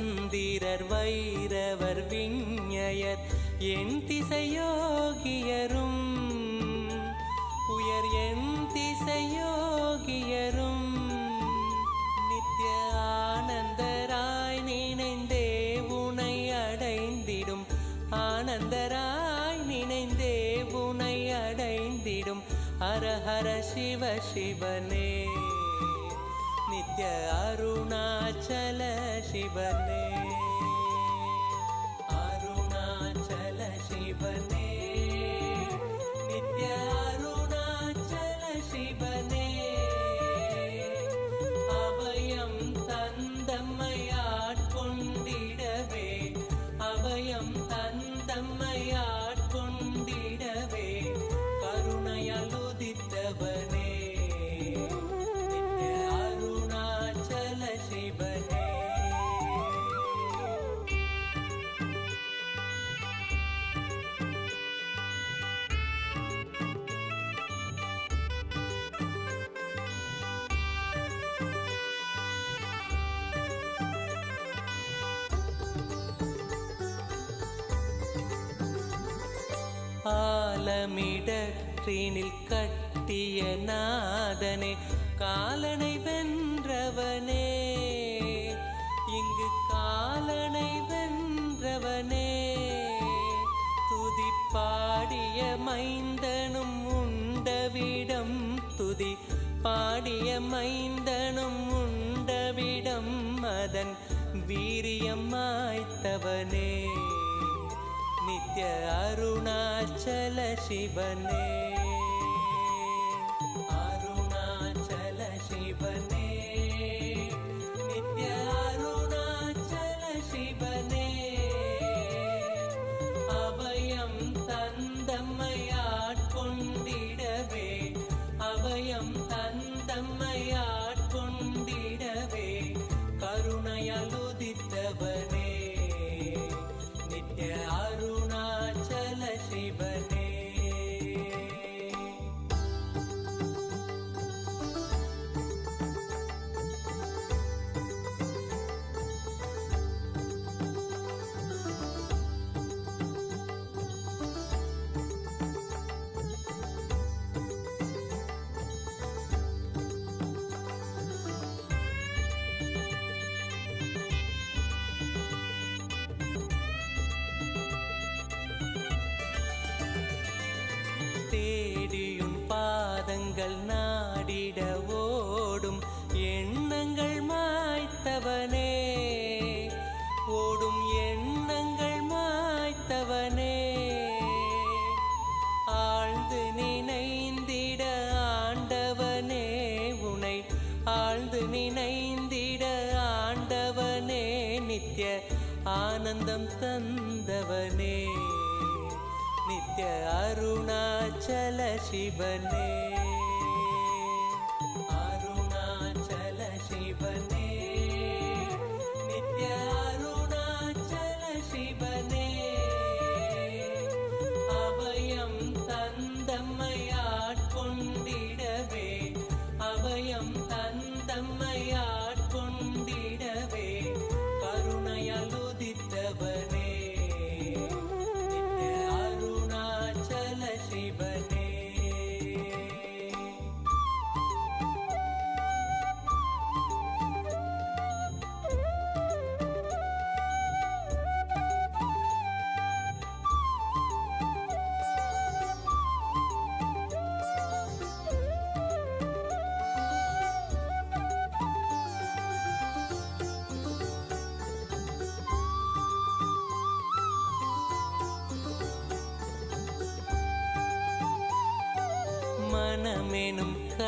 சந்திரர் வைரவர் விஞ்ஞயர் என் திசையோகியரும். உயர் என் திசையோகியரும். நித்ய ஆனந்தராய் நினைந்தே உனை அடைந்திடும். ஆனந்தராய் நினைந்தே உனை அடைந்திடும். ஹர சிவ சிவனே. சிவனே ஆலமிடற்றினில் கட்டிய நாதனே காலனை வென்றவனே. இங்கு காலனை வென்றவனே. துதி பாடிய மைந்தனும் உண்டவிடம் துதி பாடிய மைந்தனும் உண்டவிடம் அதன் வீரியம் மாய்த்தவனே. அருணாச்சல சிவனே. ஆனந்தம் தந்தவனே நித்ய அருணாச்சல சிவனே.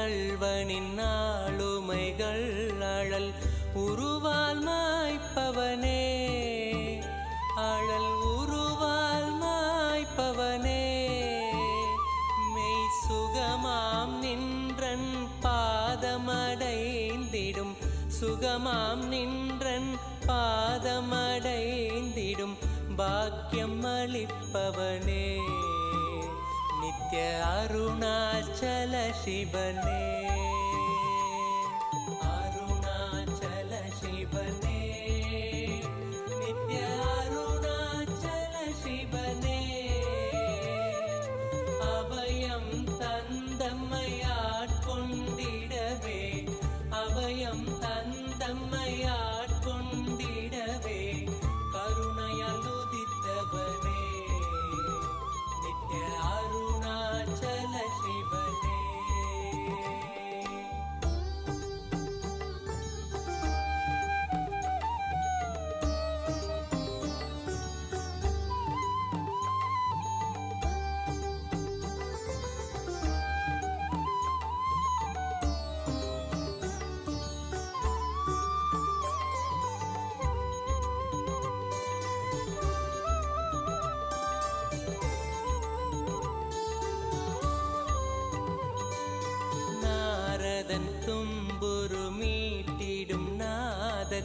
மனமெனும் கள்வனின் ஆளுமைகள் அழல். உருவால் மாய்ப்பவனே அழல் உருவால் மாய்ப்பவனே மெய் சுகமாம் நின்றன் பாதமடைந்திடும். சுகமாம் நின்றன் பாதமடைந்திடும். பாக்கியம் அளிப்பவனே. अरुणा चलसि बने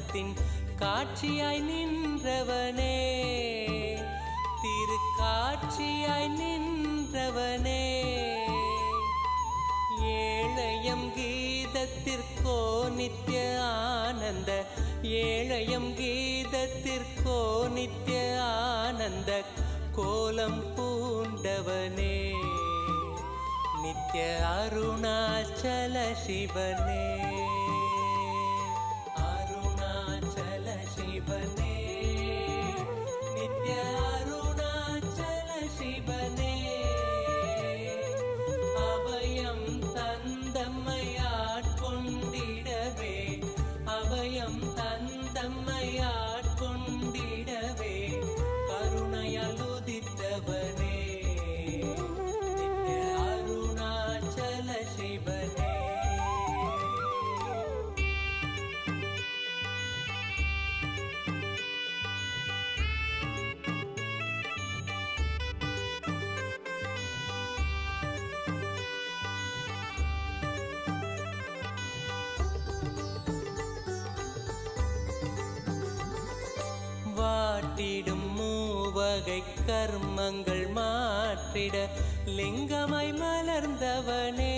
காலத்தின் காட்சியாய் நின்றவனே. திருக்காட்சியாய் நின்றவனே. ஏழையம் கீதத்திற்கோ நித்திய ஆனந்த. ஏழையம் கீதத்திற்கோ நித்திய ஆனந்த. கோலம் பூண்டவனே. நித்திய அருணாச்சல சிவனே. மாற்றிடும் மூவகை கர்மங்கள் மாற்றிட லிங்கமாய் மலர்ந்தவனே.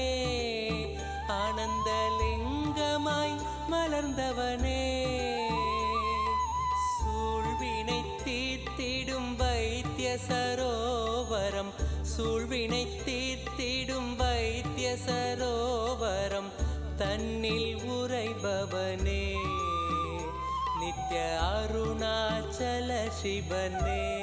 ஆனந்த லிங்கமாய் மலர்ந்தவனே. சூழ்வினை தீர்த்திடும் வைத்திய சரோவரம். சூழ்வினை தீர்த்திடும் வைத்திய சரோவரம். தன்னில் உரைபவனே அருணாச்சல சிவனே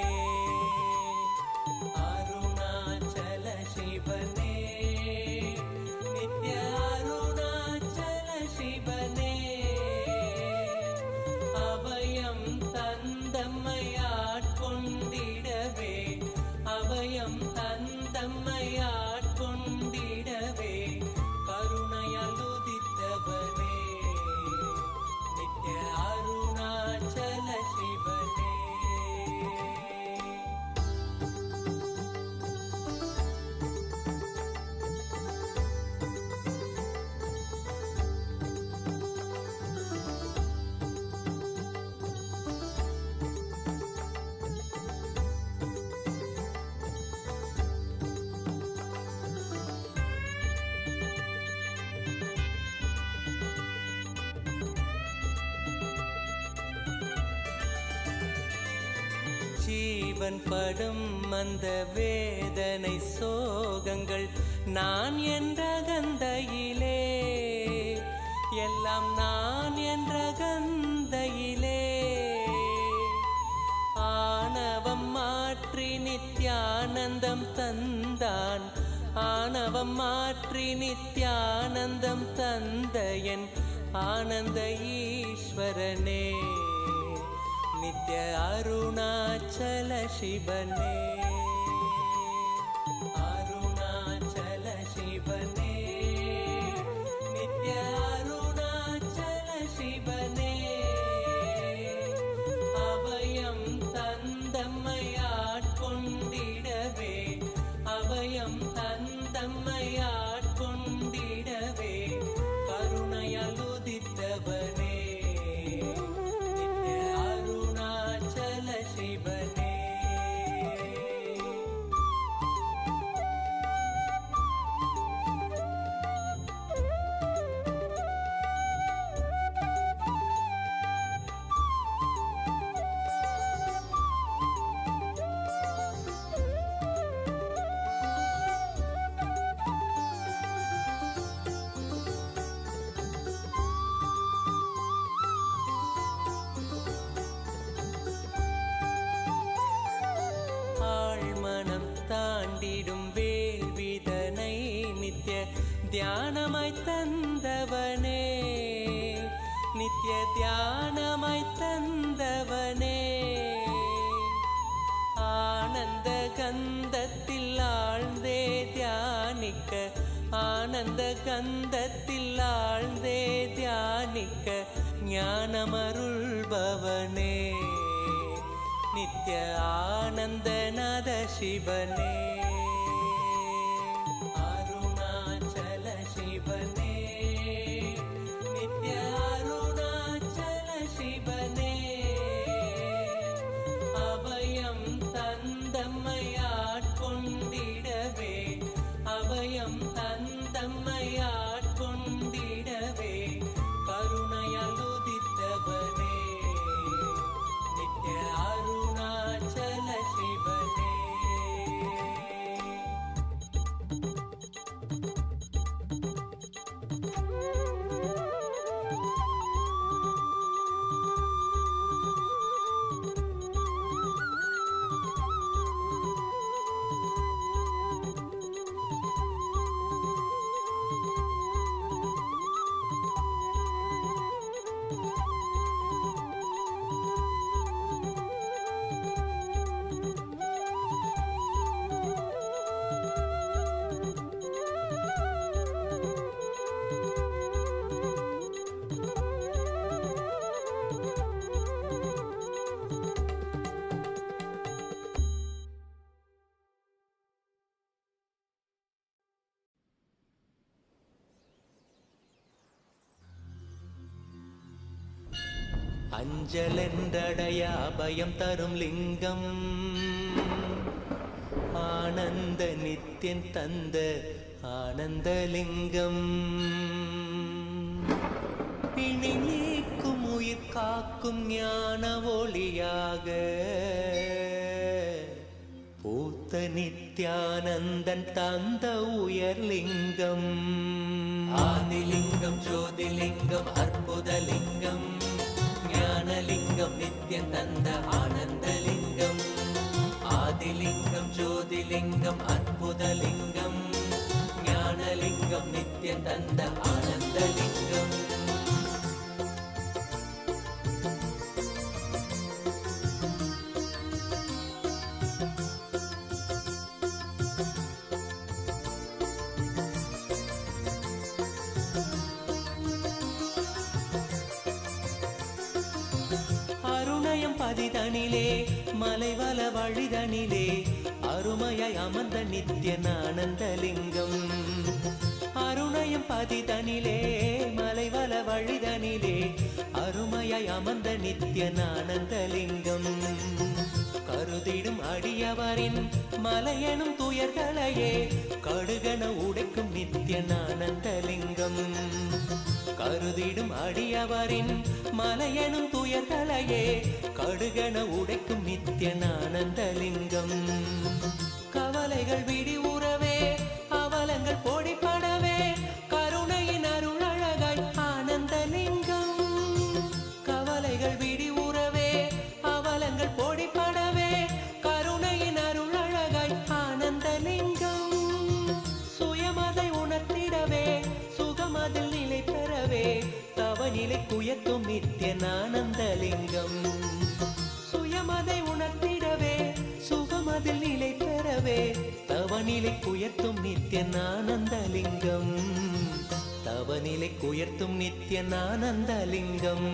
ஜீவன் படும் அந்த வேதனை சோகங்கள் நான் என்ற கந்தையிலே. எல்லாம் நான் என்ற கந்தையிலே. ஆணவம் மாற்றி நித்யானந்தம் தந்தான். ஆணவம் மாற்றி நித்யானந்தம் தந்த என் ஆனந்த ஈஸ்வரனே. नित्य अरुणा चलशिबने தாண்டிடும் வேல்விதனை நித்ய தியானமாய் தந்தவனே. நித்ய தியானமாய் தந்தவனே. ஆனந்த கந்தத்தில் ஆழ்ந்தே தியானிக்க ஆனந்த கந்தத்தில் ஆழ்ந்தே தியானிக்க ஞானமருள்பவனே. நித்ய ஆனந்தநாத சிவனே. அஞ்சலென்றடைய பயம் தரும் லிங்கம். ஆனந்த நித்தியன் தந்த ஆனந்தலிங்கம் பிணி நீக்கும் உயிர் காக்கும் ஞான ஒளியாக. பூத்த நித்யானந்தன் தந்த உயர்லிங்கம் ஆதிலிங்கம் ஜோதிலிங்கம் அற்புதலிங்கம். ஞானலிங்கம் நித்யன் தந்த ஆனந்தலிங்கம் ஆதிலிங்கம் ஜோதிலிங்கம் அற்புதலிங்கம் ஞானலிங்கம் நித்யன் தந்த ஆனந்தலிங்கம். அருணயம் தனிலே மலைவல வழிதனிலே அருமையாய் அமர்ந்த நித்யன் ஆனந்தலிங்கம் அருணயம் பதிதனிலே மலைவல வழிதனிலே அருமையாய் அமர்ந்த நித்யன் ஆனந்தலிங்கம் கருதிடும் அடியவரின் மலையனும் துயர்களையே கடுகன உடைக்கும் நித்யன் ஆனந்தலிங்கம் கருதிடும் அடியவரின் மலையனும் துயர்களையே கடுகன உடைக்கும் நித்யன் ஆனந்தலிங்கம் கவலைகள் விடிவு சுகமதில் நிலை பெறவே தவநிலை குயர்த்தும் நித்யன் ஆனந்தலிங்கம் தவநிலை குயர்த்தும் நித்யன் ஆனந்தலிங்கம்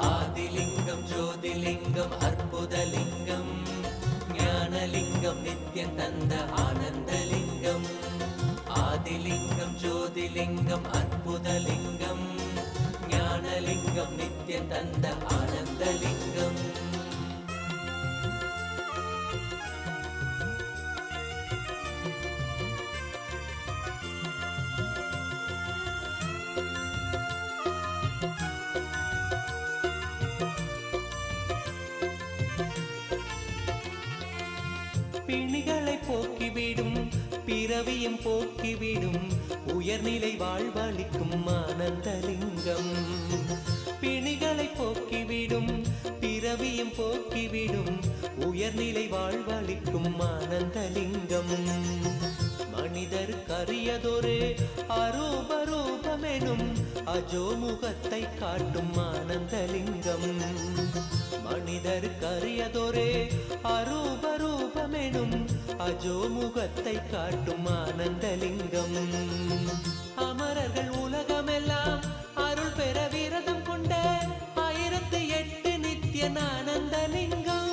ஆதிலிங்கம் ஜோதிலிங்கம் அற்புதலிங்கம். ஞானலிங்கம் நித்யன் தந்த ஆனந்தலிங்கம். ஆதிலிங்கம் ஜோதிலிங்கம் அற்புதலிங்கம். ஞானலிங்கம் நித்யன் தந்த ஆனந்த பிறவியும் போக்கிவிடும். உயர்நிலை வாழ்வளிக்கும் ஆனந்தலிங்கம் பிணிகளை போக்கிவிடும் பிறவியும் போக்கிவிடும். உயர்நிலை வாழ்வளிக்கும் ஆனந்தலிங்கம் மனிதர் கரியதொரு அரூபரூபமெனும் அஜோமுகத்தை காட்டும் ஆனந்தலிங்கம் மனிதர் கரியதொரு அரூபரூபமெனும் அஜோ முகத்தை காட்டும் ஆனந்தலிங்கம். அமரர்கள் உலகமெல்லாம் அருள் பெற விரதம் கொண்ட ஆயிரத்து எட்டு நித்யன் ஆனந்தலிங்கம்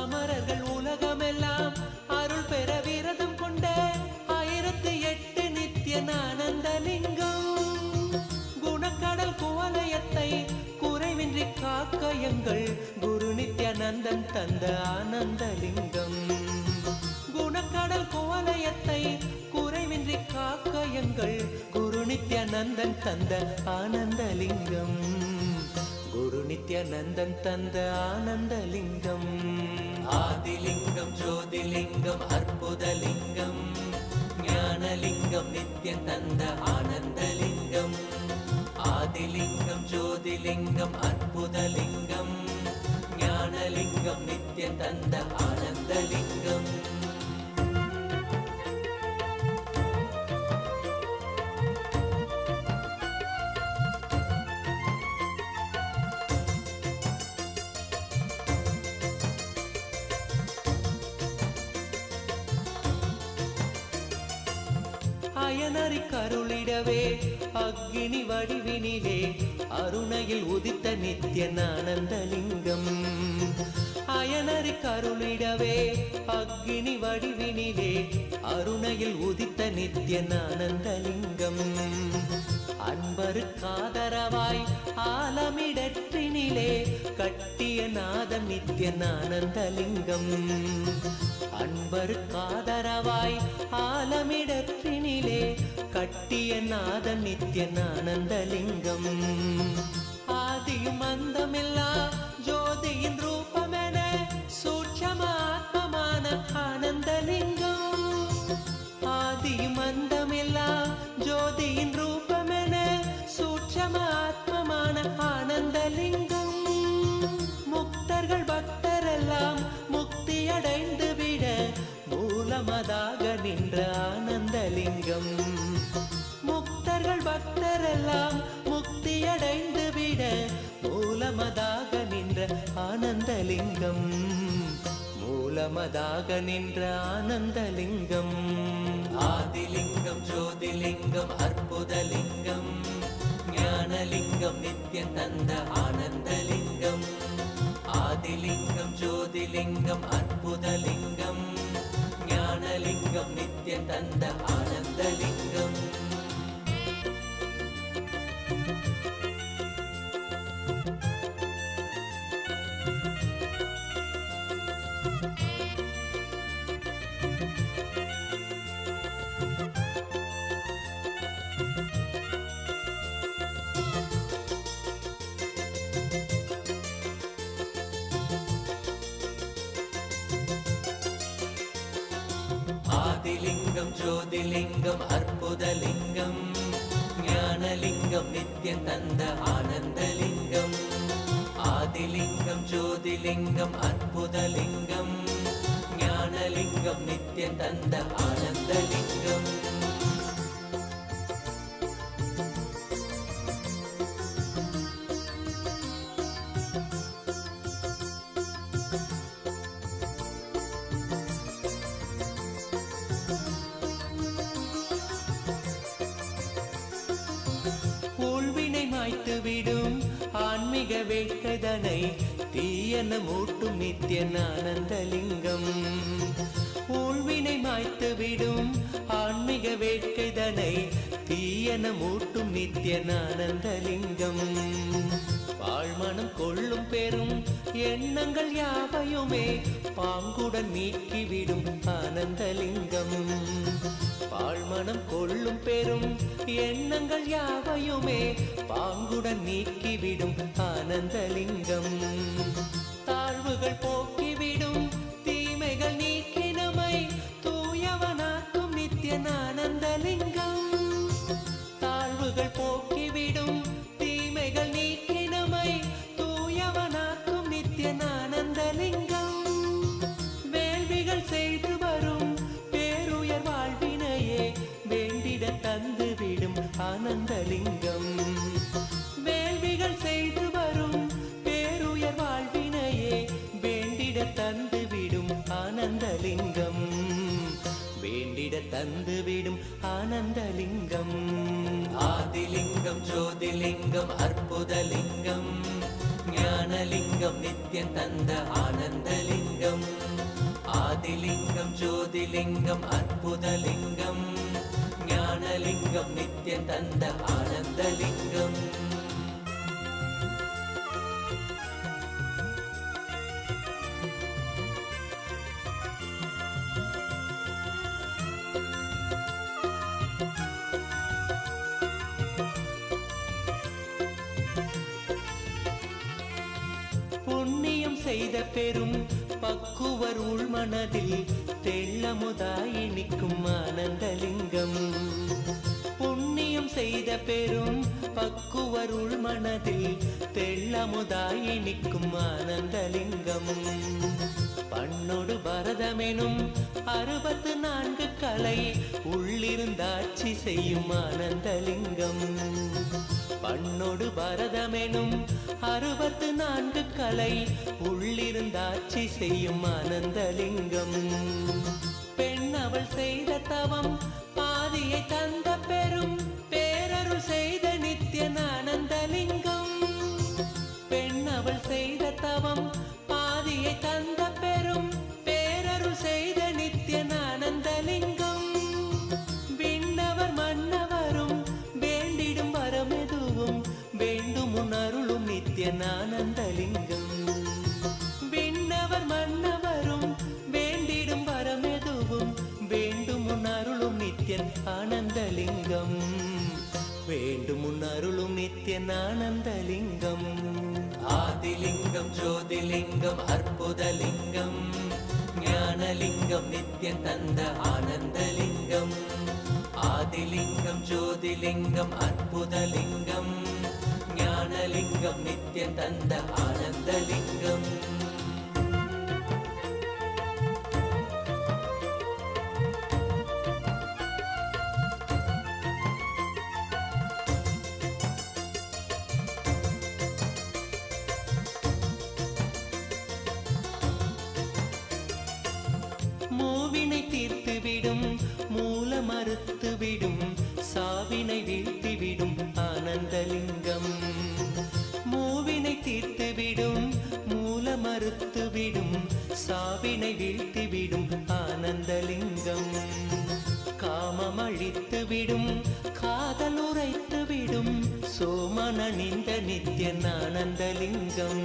அமரர்கள் உலகமெல்லாம் அருள் பெற விரதம் கொண்ட ஆயிரத்து எட்டு நித்யன் ஆனந்தலிங்கம் குணக்கடல் குவலயத்தை குறைவின்றி காக்க எங்கள் குரு நித்யானந்தன் தந்த ஆனந்தலிங்கம். குணக்கடல் கோலயத்தை குறைவின்றி காக்க எங்கள் குரு நித்யானந்தன் தந்த ஆனந்தலிங்கம். குரு நித்யானந்தன் தந்த ஆனந்தலிங்கம். ஆதிலிங்கம் ஜோதிலிங்கம் அற்புதலிங்கம். ஞானலிங்கம் நித்யன் தந்த ஆனந்தலிங்கம். ஆதிலிங்கம் ஜோதிலிங்கம் அற்புதலிங்கம். ஞானலிங்கம் நித்யன் தந்த ஆனந்தலிங்கம். பயனறி கருளிடவே அக்னி வடிவினிலே அருணையில் உதித்த நித்திய ஆனந்தலிங்கம் அயனறி கருளிடவே அக்னி வடிவினிலே அருணையில் உதித்த நித்திய ஆனந்தலிங்கம் அன்பருக்காதரவாய் ஆலமிடற்றினிலே கட்டிய நாதம் நித்ய அன்பர் காதரவாய் ஆலமிடற்றினிலே கட்டிய நாதம் நித்ய ஆனந்தலிங்கம் ஆதியும் அந்தமில்லா பக்தரெல்லாம் முக்தியடைந்து விட மூலமதாக நின்ற ஆனந்தலிங்கம். மூலமதாக நின்ற ஆனந்தலிங்கம். ஆதிலிங்கம் ஜோதிலிங்கம் அற்புதலிங்கம். ஞானலிங்கம் நித்யம் தந்த ஆனந்தலிங்கம். ஆதிலிங்கம் ஜோதிலிங்கம் அற்புதலிங்கம். ஆதிலிங்கம் ஜோதிலிங்கம் அற்புதலிங்கம் ஞானலிங்கம் நித்யம் தந்த ஆனந்தலிங்கம் ஆதிலிங்கம் ஜோதிலிங்கம் அற்புதலிங்கம் ஞானலிங்கம் நித்யம் தந்த ஆனந்தலிங்கம் என மூட்டும் நித்ய ஆனந்தலிங்கம் ஊழ்வினை மாய்த்து விடும் ஆன்மீக வேட்கைதனை தீயன மூட்டும் நித்ய ஆனந்தலிங்கம் வாழ்மனம் கொள்ளும் பெரும் எண்ணங்கள் யாவையுமே பாங்குடன் நீக்கிவிடும் ஆனந்தலிங்கம். பாழ்மனம் கொள்ளும் பெரும் எண்ணங்கள் யாவையுமே பாங்குடன் நீக்கிவிடும் ஆனந்தலிங்கம். தாழ்வுகள் போக்கிவிடும் தந்துவிடும் ஆனந்தலிங்கம். ஆதிலிங்கம் ஜோதிலிங்கம் அற்புதலிங்கம். ஞானலிங்கம் நித்தியம் தந்த ஆனந்தலிங்கம். ஆதிலிங்கம் ஜோதிலிங்கம் அற்புதலிங்கம். ஞானலிங்கம் நித்தியம் தந்த ஆனந்தலிங்கம். புண்ணியம் பெரும் பக்குவர் உள்மனதில் தெள்ளமுதாய் நிற்கும் ஆனந்தலிங்கம். புண்ணியம் செய்த பெரும் பக்குவருள் மனதில் தெள்ளமுதாய் இனிக்கும் ஆனந்தலிங்கம். பண்ணொடு பரதமெனும் அறுபத்து நான்கு கலை உள்ளிருந்தாட்சி செய்யும் ஆனந்தலிங்கம். பண்ணொடு பரதமெனும் அறுபத்து நான்கு கலை உள்ளிருந்தாட்சி செய்யும் ஆனந்தலிங்கம். பெண் அவள் செய்த தவம் பாதியை தந்த பெரும் செய்த நித்தியன் வீழ்த்திவிடும் மூல மறுத்துவிடும் சாவினை வீழ்த்திவிடும் ஆனந்தலிங்கம். மூவினை தீர்த்துவிடும் மூல மறுத்துவிடும் சாவினை வீழ்த்திவிடும் ஆனந்தலிங்கம். காமம் அழித்துவிடும் காதல் உரைத்துவிடும் சோமன் அணிந்த நித்யன் ஆனந்தலிங்கம்.